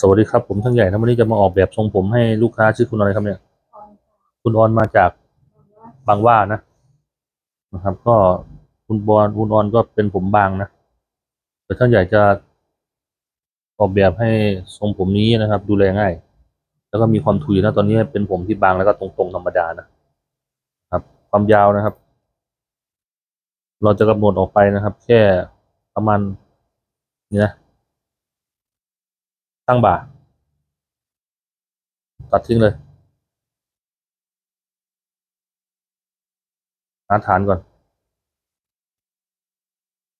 สวัสดีครับผมทั้งใหญ่นะวันนี้จะมาออกแบบทรงผมให้ลูกค้าชื่อคุณอะไรครับเนี่ย คุณออนมาจากบางว่านะนะครับ ก็คุณบอลคุณออนก็เป็นผมบางนะแต่ทั้งใหญ่จะออกแบบให้ทรงผมนี้นะครับ ดูแลง่าย แล้วก็มีความถุยนะตอนนี้เป็นผมที่บางแล้วก็ตรงๆธรรมดานะครับ ความยาวนะครับ เราจะกำหนดออกไปนะครับ แค่ประมาณนี่นะ ตั้งบ่า ตัดทิ้งเลย หาฐานก่อน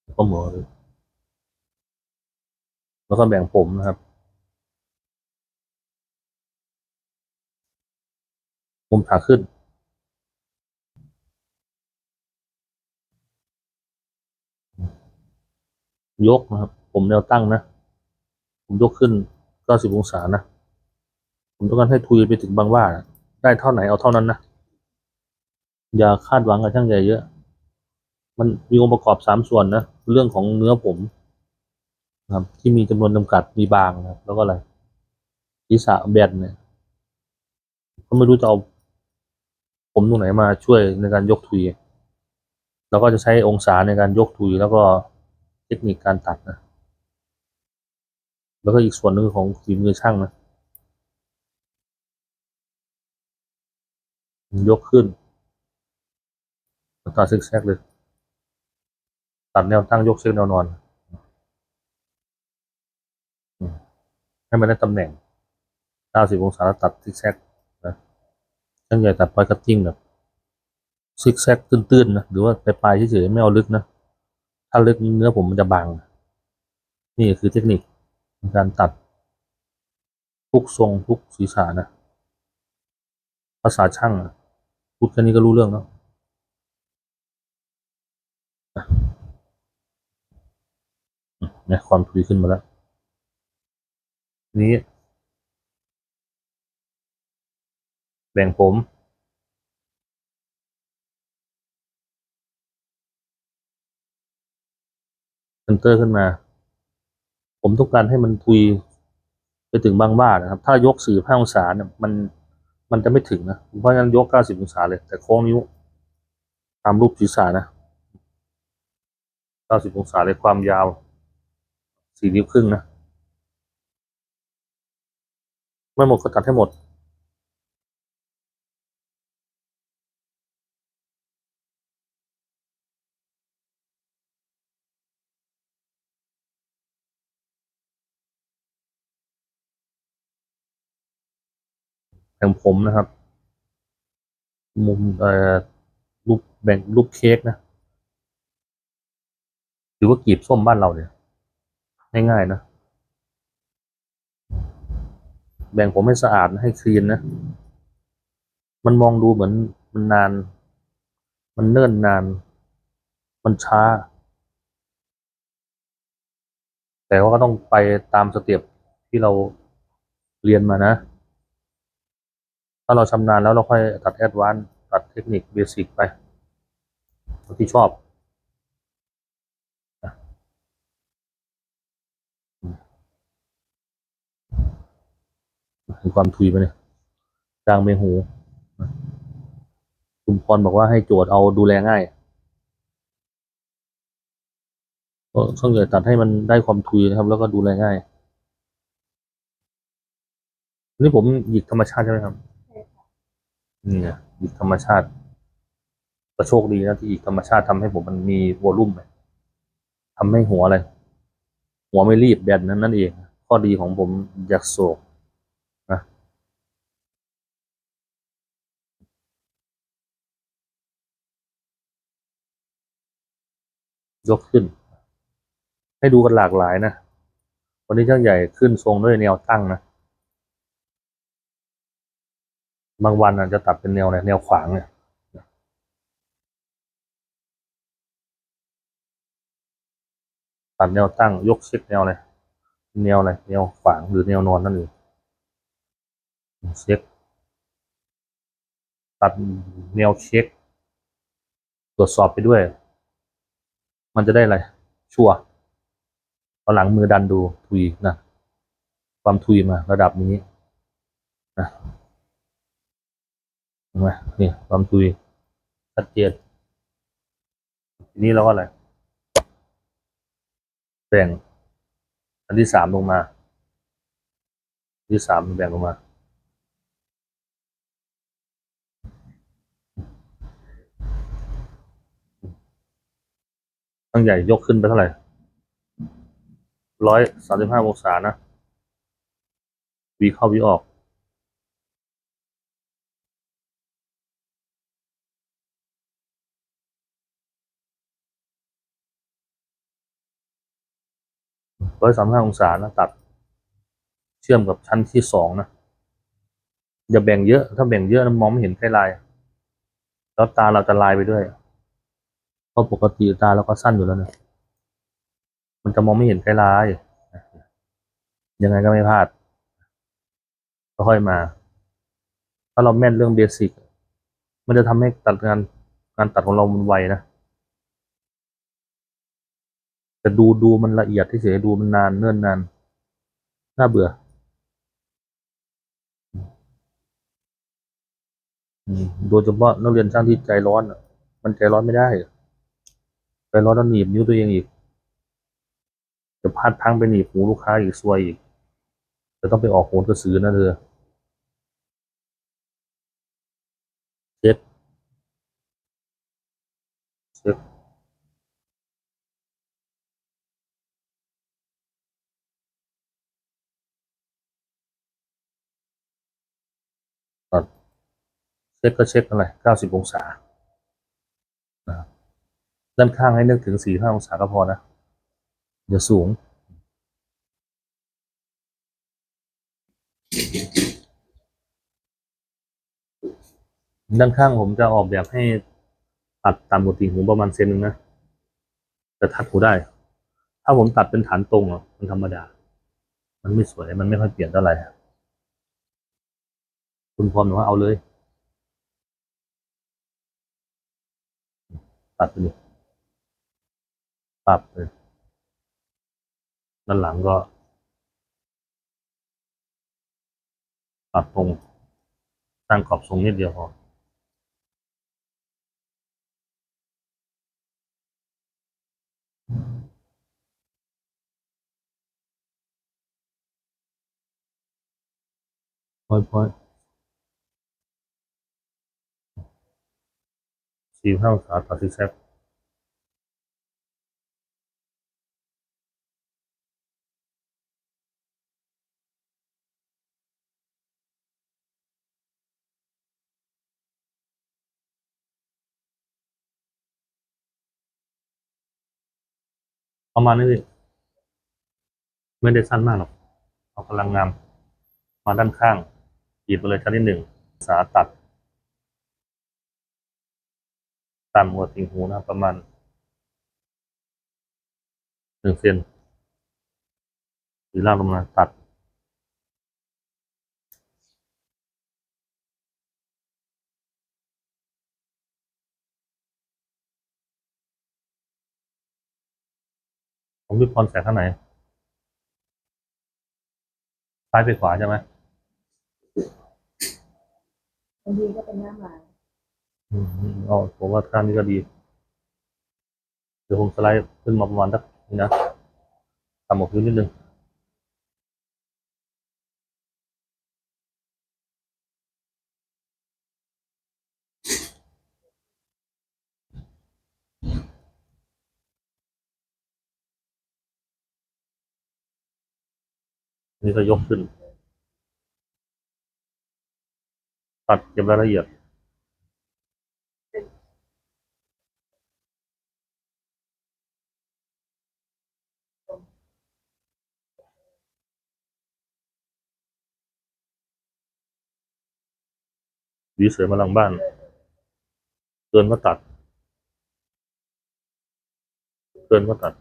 แล้วก็หมอเลยแล้วก็แบ่งผมนะครับมุมขาขึ้นยกนะครับ ผมแนวตั้งนะ ผมยกขึ้น 90 องศานะ ผมต้องการให้ทุยไปถึงบางว่านะได้เท่าไหนเอาเท่านั้นนะ อย่าคาดหวังกับช่างใหญ่เยอะ มันมีองค์ประกอบสามส่วนนะ เรื่องของเนื้อผมนะครับ ที่มีจำนวนจำกัด มีบางนะแล้วก็อะไรศีรษะแบนเนี่ยก็ไม่รู้จะเอาผมตรงไหนมาช่วยในการยกทุยเราก็จะใช้องศาในการยกทุยแล้วก็เทคนิคการตัดนะ แล้วก็อีกส่วนหนึ่งของฝีมือช่างนะ ยกขึ้น ตัดซิกแซกเลย ตัดแนวตั้งยกเช็คแนวนอน ให้มันได้ตำแหน่ง 90 องศาแล้วตัดซิกแซกนะช่างใหญ่ตัดปลายคัตติ้งแบบซิกแซกตื้นๆนะ หรือว่าปลายๆเฉยๆไม่เอาลึกนะ ถ้าลึกเนื้อผมมันจะบาง นี่คือเทคนิค การตัดทุกทรงทุกศีรษะนะ ภาษาช่างอะพูดแค่นี้ก็รู้เรื่องแล้วนี่ยความทุยขึ้นมาแล้วนี้แบ่งผมเซนเตอร์ขึ้นมา ผมต้องการให้มันทุยไปถึงบางบ้านะครับ ถ้ายกสี่ห้าองศาเนี่ยมันมันจะไม่ถึงนะเพราะฉะนั้นยกเก้าสิบองศาเลย แต่โค้งนิ้วตามรูปศีรษะนะเก้าสิบองศาเลยความยาวสี่นิ้วครึ่งนะไม่หมดก็ตัดให้หมด แบ่งผมนะครับ มุมเอ่อรูปแบ่งรูปเค้กนะหรือว่ากีบส้มบ้านเราเนี่ยง่ายๆนะ แบ่งผมให้สะอาดนะให้คลีนนะ มันมองดูเหมือนมันนาน มันเนิ่นนาน มันช้า แต่ว่าก็ต้องไปตามสเต็ปที่เราเรียนมานะาเราชำนาญแล้วเราค่อยตัดแอดวานซ์ตัดเทคนิคเบสิกไปที่ชอบมีความทุยไปเนี่ยจางเมหูคุณพรบอกว่าให้โจทย์เอาดูแลง่ายก็ช่างใหญ่ตัดให้มันได้ความทุยนะครับ แล้วก็ดูแลง่าย นี่ผมหยิกธรรมชาติใช่ไหมครับ นี่ไงหยิกธรรมชาติก็โชคดีนะที่หยิกธรรมชาติทำให้ผมมันมีวอลลุ่มไหมทำให้หัวอะไร หัวไม่รีบแบนนั้นนั่นเอง ข้อดีของผมอยากโศกนะยกขึ้น ให้ดูกันหลากหลายนะ วันนี้ช่างใหญ่ขึ้นทรงด้วยแนวตั้งนะ บางวันอาจจะตัดเป็นแนวไหนแนวขวางเนี่ยตัดแนวตั้งยกเช็คแนวอะไรแนวอะไรแนวขวางหรือแนวนอนนั่นเองเช็คตัดแนวเช็ค ตรวจสอบไปด้วย มันจะได้อะไร ชัวร์เอาหลังมือดันดูทุยนะ ความทุยมาระดับนี้นะ นไหมนี่ความทุยชัดเจนทีนี้เราก็อะไรแบ่ง อันที่สามลงมาอันที่สามแบ่งลงมา ตั้งใหญ่ยกขึ้นไปเท่าไหร่ร้อยสามสิบห้าองศานะวีเข้าวีออก ร้อยสามห้าองศานะตัด เชื่อมกับชั้นที่สองนะอย่าแบ่งเยอะถ้าแบ่งเยอะนมองไม่เห็นใกลลายแล้วตาเราจะลายไปด้วยเพราะปกติตาเราก็สั้นอยู่แล้วนี่ยมันจะมองไม่เห็นใกลลายยังไงก็ไม่พลาดก็ค่อยมา ถ้าเราแม่นเรื่องเบสิกมันจะทำให้ตัดงานการตัดของเรามันไวนะ แต่ดูดูมันละเอียดที่เสียดูมันนานเนิ่นนาน น่าเบื่อ โดยเฉพาะนักเรียนช่างที่ใจร้อนมันใจร้อนไม่ได้ ใจร้อนแล้วหนีบนิ้วตัวเองอีก จะพลาดพลังไปหนีบหูลูกค้าอีกซวยอีกจะต้องไปออกโหนกระสือนะเธอเช็คเช็คก่อน เช็คก็เช็คอะไรเก้าสิบองศาด้านข้างให้นึกถึงสี่ห้าองศาก็พอนะอย่าสูง ด้านข้างผมจะออกแบบให้ตัดต่ำกว่าติ่งหูประมาณเซนหนึ่งนะแต่ทัดหูได้ ถ้าผมตัดเป็นฐานตรงอะมันธรรมดา มันไม่สวยมันไม่ค่อยเปลี่ยนเท่าไหร่คุณพร้อมหรือว่าเอาเลย ตัดไปเลยปรับเลยด้านหลังก็ปรับตรงตั้งขอบทรงนิดเดียวพอพอยพอย สี่ห้าองศาตัดซิกแซกประมาณนี้พี่ไม่ได้สั้นมากหรอกเอากำลังงาม มาด้านข้างขีดไปเลยชั้นที่หนึ่งองศาตัด ต่ำกว่าติ่งหูนะครับประมาณหนึ่งเซนหรือล่างลงมาตัด ผมพี่พรแสงข้างไหน ซ้ายไปขวาใช่ไหมบางทีก็เป็นหน้าหมา อืมอ๋อผมว่าข้างนี้ก็ดี เดี๋ยวผมสไลด์ขึ้นมาประมาณสักนี้นะต่ำกว่าพื้นนิดนึงนี่ก็ยกขึ้น ตัดเก็บรายละเอียด วีเสือมาหลังบ้าน เกินก็ตัด เกินก็ตัด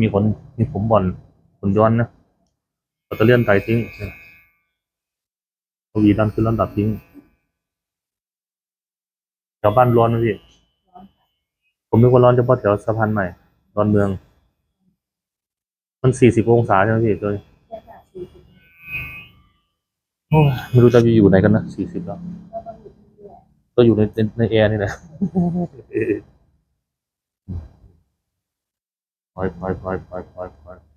มีขนมีผมบอล ขนย้อนนะเราจะเลื่อนไตทิ้งเอาหวีดันขึ้นลำดับทิ้งแถวบ้านร้อนนะพี่ ผมนึกว่าร้อนเฉพาะแถวสะพานใหม่ดอนเมือง มันสี่สิบองศาใช่ไหมพี่ตัวนี้แค่ค่ะสี่สิบโอ้ยไม่รู้จะอยู่ไหนกันนะสี่สิบแล้วก็ต้องอยู่ในในแอร์นี่แหละเออปล่อยปล่อยปล่อยปล่อยปล่อย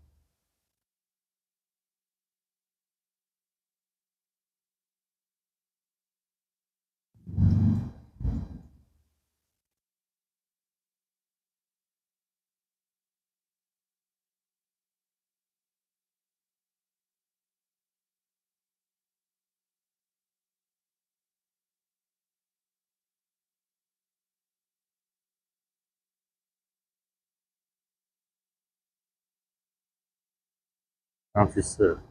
น้ำซิสเซอร์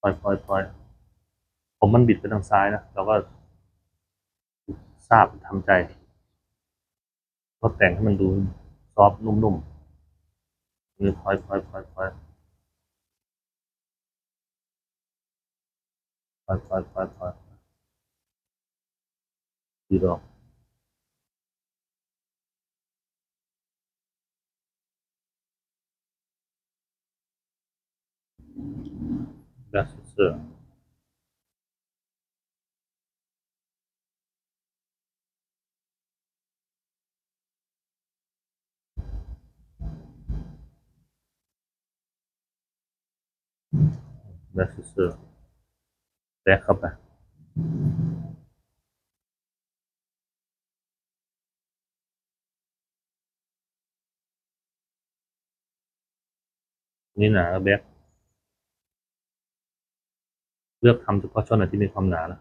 ปล่อยปล่อยปล่อยผมมันบิดไปทางซ้ายนะเราก็ทราบทำใจก็แต่งให้มันดูซอฟนุ่มๆนี่ปล่อยปล่อยปล่อยปล่อยปล่อยปล่อยปล่อยปล่อยดีดอก 三十四。那是是联合版。你哪个边？ เลือกทำเฉพาะช่องไหนที่มีความหนานะ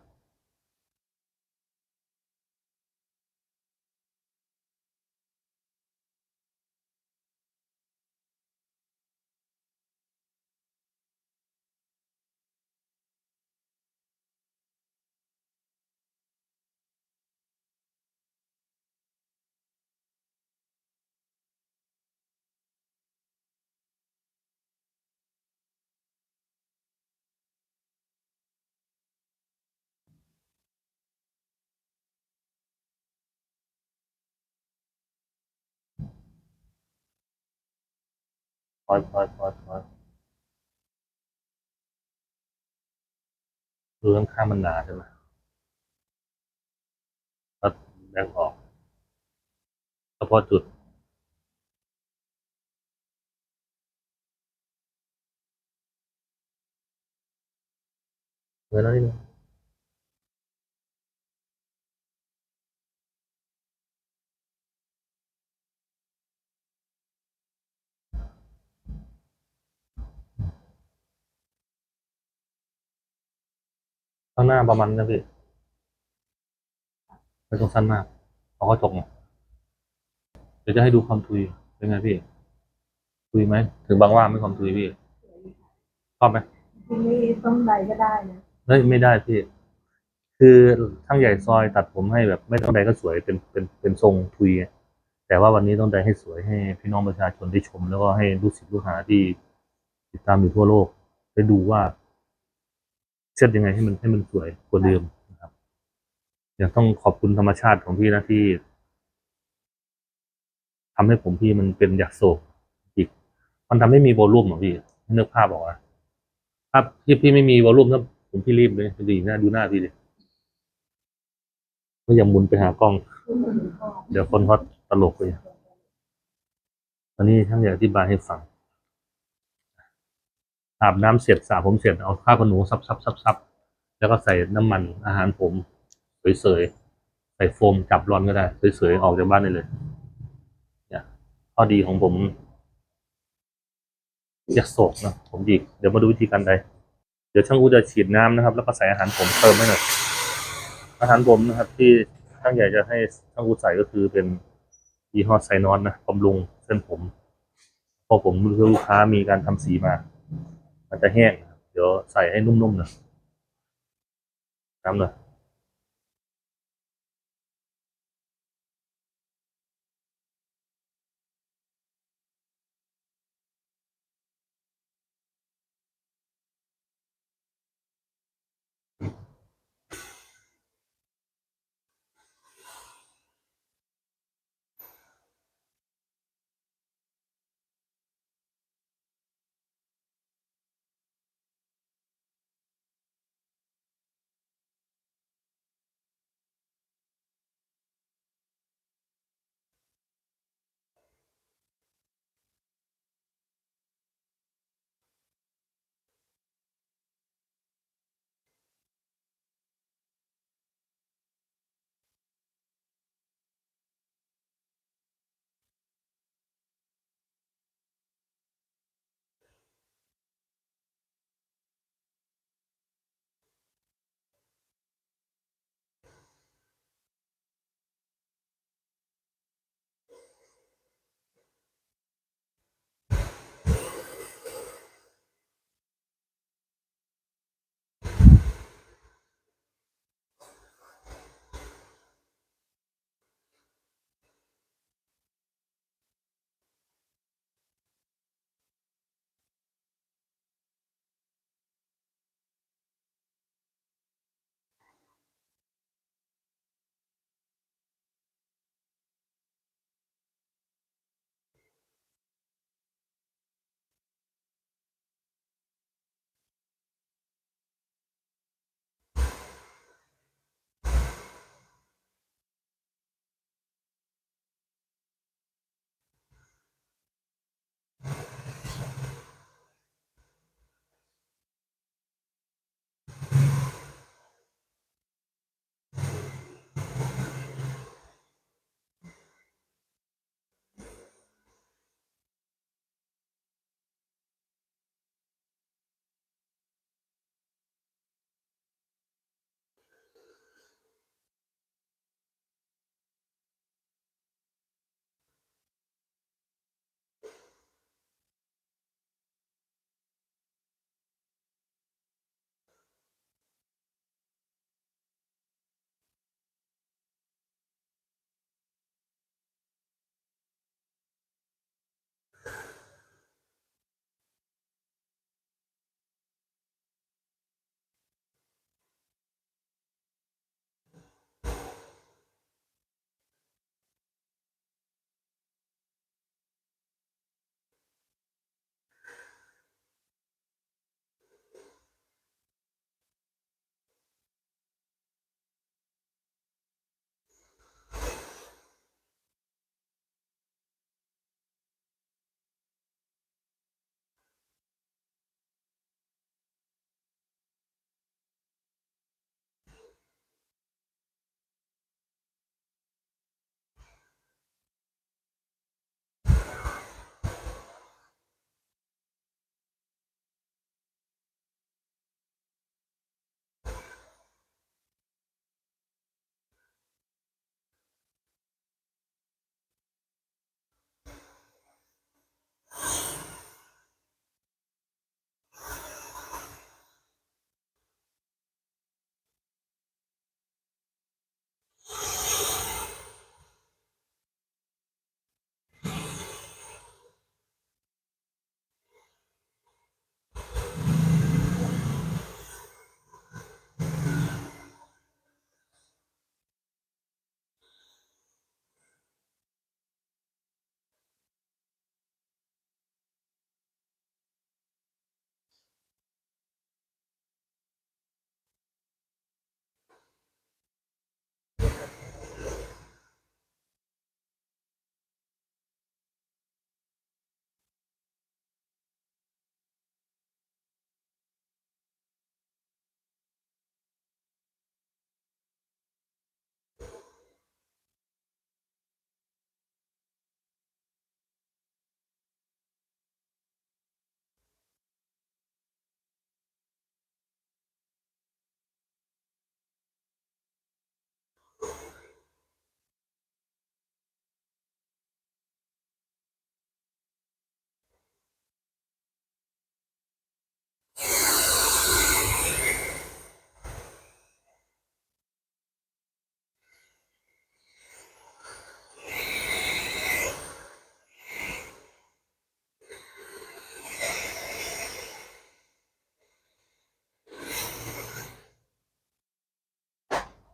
พอยพอยพอยพอยดูข้างๆมันหนาใช่ไหมก็แบ่งออกเฉพาะจุด เงินแล้วนี่ง ข้างหน้าประมาณนี้นะพี่ไม่ต้องสั้นมากเอาเข้าจกเนี่ยเดี๋ยวจะให้ดูความทุยเป็นไงพี่ ทุยไหม ถึงบางว่าไม่ความทุยพี่ชอบไหมที่นี่ต้องใดก็ได้นะเฮ้ยไม่ได้พี่ คือช่างใหญ่ซอยตัดผมให้แบบ ไม่ต้องใดก็สวยเป็นเป็นเป็นทรงทุยไงแต่ว่าวันนี้ต้องใดให้สวยให้พี่น้องประชาชนได้ชม แล้วก็ให้ลูกศิษย์ลูกหาที่ติดตามอยู่ทั่วโลกได้ดูว่า เช็ดยังไงให้มันให้มันสวยกว่าเดิมนะครับยากต้องขอบคุณธรรมชาติของพี่นะที่ทำให้ผมพี่มันเป็นอยากโศกอีก มันทำให้มีวอลลุ่มอะพี่นึกภาพออกอะถ้าพี่พี่ไม่มีวอลลุ่มถ้าผมพี่รีบเลยดีหน้าดูหน้าพี่ดิก็อย่าหมุนไปหากล้อง เดี๋ยวคนเขาตลกไปอันนี้ท่านอยากอธิบายให้ฟัง อาบน้ำเสร็จสระผมเสร็จเอาผ้าขนหนูซับซับซับซับแล้วก็ใส่น้ำมันอาหารผมเสยๆใส่โฟมจับร้อนก็ได้เสยๆออกจากบ้านได้เลยเนี่ยข้อดีของผมอยากโศกนะผมดีเดี๋ยวมาดูวิธีการใดเดี๋ยวช่างอูจะฉีดน้ำนะครับ แล้วก็ใส่อาหารผมเติมให้หน่อยอาหารผมนะครับ ที่ช่างใหญ่จะให้ช่างอูใส่ก็คือเป็นยี่ห้อไซนอนนะบำรุงเส้นผมเพอผมลูกค้ามีการทำสีมา มันจะแห้ง เดี๋ยวใส่ให้นุ่มๆหน่อยน้ำหน่อย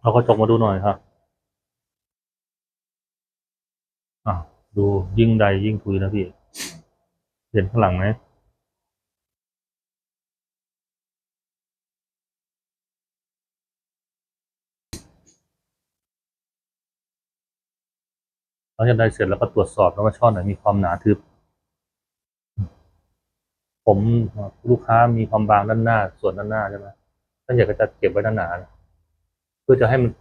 เราก็จกมาดูหน่อยครับอะดูยิ่งใดยิ่งทุยนะพี่ เห็นข้างหลังไหมหลังจากได้เสร็จแล้วก็ตรวจสอบแล้วว่าช่อไหนมีความหนาทึบ ผมลูกค้ามีความบางด้านหน้าส่วนด้านหน้าใช่ไหมท่านอยากจะเก็บไว้ด้านหนานะ เพื่อจะให้มัน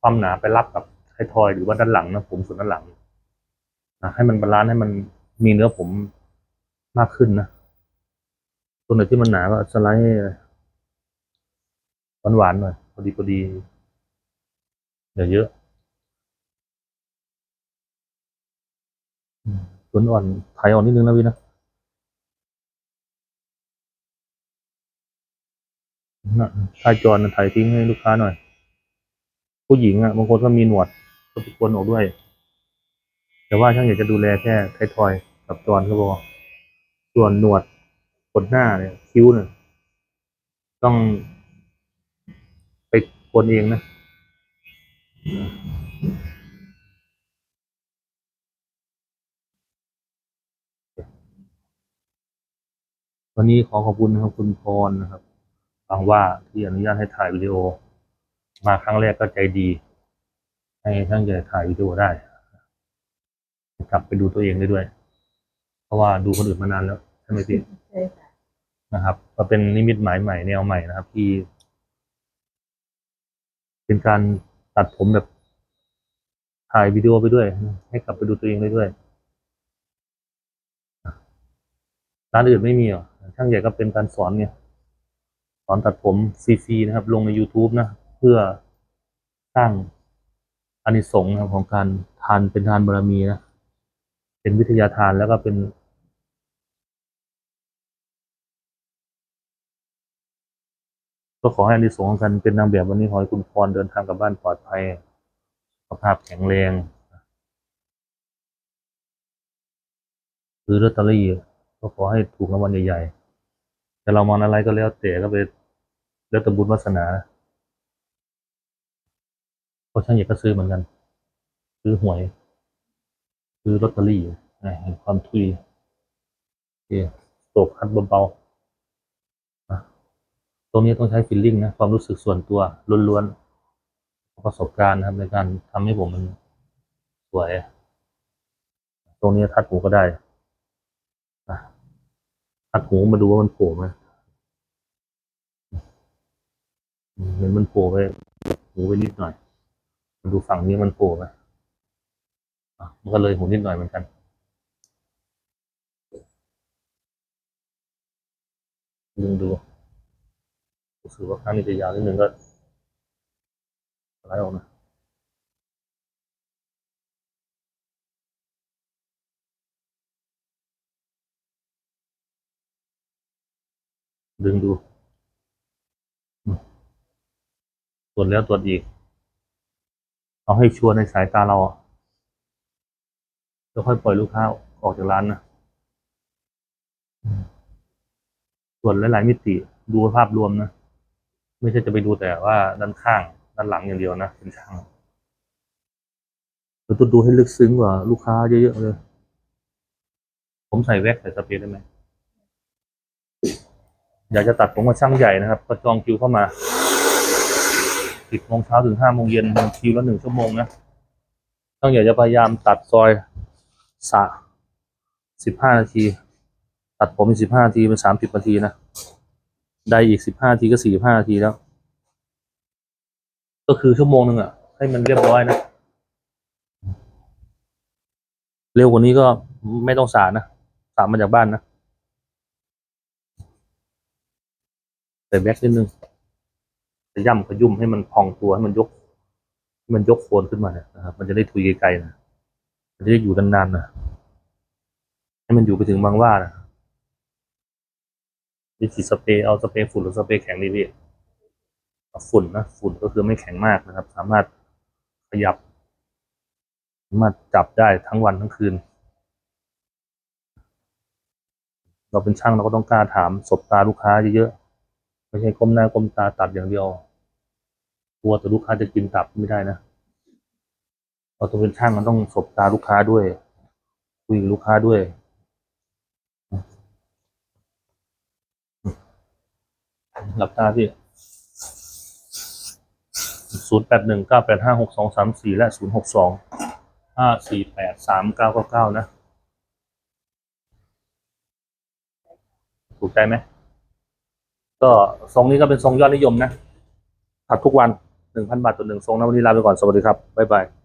ความหนาไปรับกับไททอยหรือว่าด้านหลังนะผมส่วนด้านหลังนะให้มันบาลานซ์ให้มันมีเนื้อผมมากขึ้นนะตัวไหนที่มันหนาก็สไลด์หวานๆหน่อยพอดีพอดีอย่าเยอะอืมส่วนอ่อนไทยอ่อนนิดนึงนะพี่นะนะถ่ายจรถ่ายทิ้งให้ลูกค้าหน่อย ผู้หญิงอะบางคนก็มีหนวดก็ไปกวนออกด้วย แต่ว่าช่างอยากจะดูแลแค่ไททอยกับจรก็พอส่วนหนวดขนหน้าเนี่ยคิ้วเนี่ยต้องไปกวนเองนะวันนี้ขอขอบคุณนะครับคุณพรนะครับฟังว่าที่อนุญาตให้ถ่ายวิดีโอ มาครั้งแรกก็ใจดี ให้ช่างใหญ่ถ่ายวิดีโอได้ กลับไปดูตัวเองได้ด้วย เพราะว่าดูคนอื่นมานานแล้วใช่ไหมพี่ใช่ค่ะนะครับ ก็เป็นนิมิตหมายใหม่แนวใหม่นะครับ ที่ เป็นการตัดผมแบบถ่ายวิดีโอไปด้วย ให้กลับไปดูตัวเองได้ด้วยร้านอื่นไม่มีหรอช่างใหญ่ก็เป็นการสอนไงสอนตัดผมฟรีๆนะครับ ลงใน YouTube นะเพื่อสร้างอานิสงส์ของการทานเป็นทานบารมีนะ เป็นวิทยาทานแล้วก็เป็นก็ขอให้อานิสงส์ของการเป็นนางแบบวันนี้ขอให้คุณพรเดินทางกลับบ้านปลอดภัยสุขภาพแข็งแรงซื้อลอตเตอรี่ก็ขอให้ถูกรางวัลใหญ่ๆ แต่เรามองอะไรก็แล้วแต่ก็ไปแล้วแต่บุญวาสนา พราะช่างใหญ่ก็ซื้อเหมือนกัน ซื้อหวย ซื้อลอตเตอรี่นะเห็นความทุยโอเคตกคัดเบาๆตรงนี้ต้องใช้ฟิลลิ่งนะ ความรู้สึกส่วนตัวล้วนๆ ประสบการณ์นะครับในการทำให้ผมมันสวย ตรงนี้ทัดหูก็ได้ทัดหูมาดูว่ามันโผล่ไหมอืมเห็นมันโผล่ไปหูไปนิดหน่อย ดูฝั่งนี้มันโผล่ไหมมันก็เลยหูนิดหน่อยเหมือนกัน ดึงดูรู้สึกว่าข้างนี้จะยาวนิดนึงก็สไลออกนะดึงดู ตรวจแล้วตรวจอีก เอาให้ชัวร์ในสายตาเราอะแล้วค่อยปล่อยลูกค้าออกจากร้านนะส่วนหลาย ๆ มิติดูภาพรวมนะ ไม่ใช่จะไปดูแต่ว่าด้านข้าง ด้านหลังอย่างเดียวนะเป็นช่างเราต้องดูให้ลึกซึ้งกว่าลูกค้าเยอะ ๆ เลย ผมใส่แว็กซ์ใส่สเปรย์ได้ไหมอยากจะตัดผมกับช่างใหญ่นะครับก็จองคิวเข้ามา สิบโมงเช้าถึงห้าโมงเย็นคิวละหนึ่งชั่วโมงนะช่างใหญ่จะพยายามตัดซอยสะสิบห้านาที ตัดผมอีกสิบห้านาทีเป็นสามสิบนาทีนะได้อีกสิบห้านาทีก็สี่ห้านาทีแล้ว ก็คือชั่วโมงหนึ่งอะ ให้มันเรียบร้อยนะเร็วกว่านี้ก็ไม่ต้องสานะสามาจากบ้านนะใส่แบ็กนิดนึง ขย่ำขยุ่มให้มันพองตัวให้มันยกให้มันยกโคนขึ้นมาเนี่ยนะครับมันจะได้ทุยไกลๆนะมันจะได้อยู่นานๆนะให้มันอยู่ไปถึงบางว่านะวิธีสเปรย์เอาสเปรย์ฝุ่นหรือสเปรย์แข็งดีพี่เอาฝุ่นนะฝุ่นก็คือไม่แข็งมากนะครับ สามารถขยับสามารถจับได้ทั้งวันทั้งคืน เราเป็นช่างเราก็ต้องกล้าถามสบตาลูกค้าเยอะ ไม่ใช่ก้มหน้าก้มตาตัดอย่างเดียวกลัวแต่ลูกค้าจะกินตับไม่ได้นะเราต้องเป็นช่างมันต้องสบตาลูกค้าด้วยคุยกับลูกค้าด้วยหลับตาพี่ศูนย์แปดหนึ่งเก้าแปดห้าหกสองสามสี่และศูนย์หกสองห้าสี่แปดสามเก้าเก้าเก้านะ ถูกใจไหม ก็ทรงนี้ก็เป็นทรงยอดนิยมนะถัดทุกวันหนึ่งพันบาทต่อหนึ่งทรงนะวันนี้ลาไปก่อนสวัสดีครับบ๊ายบาย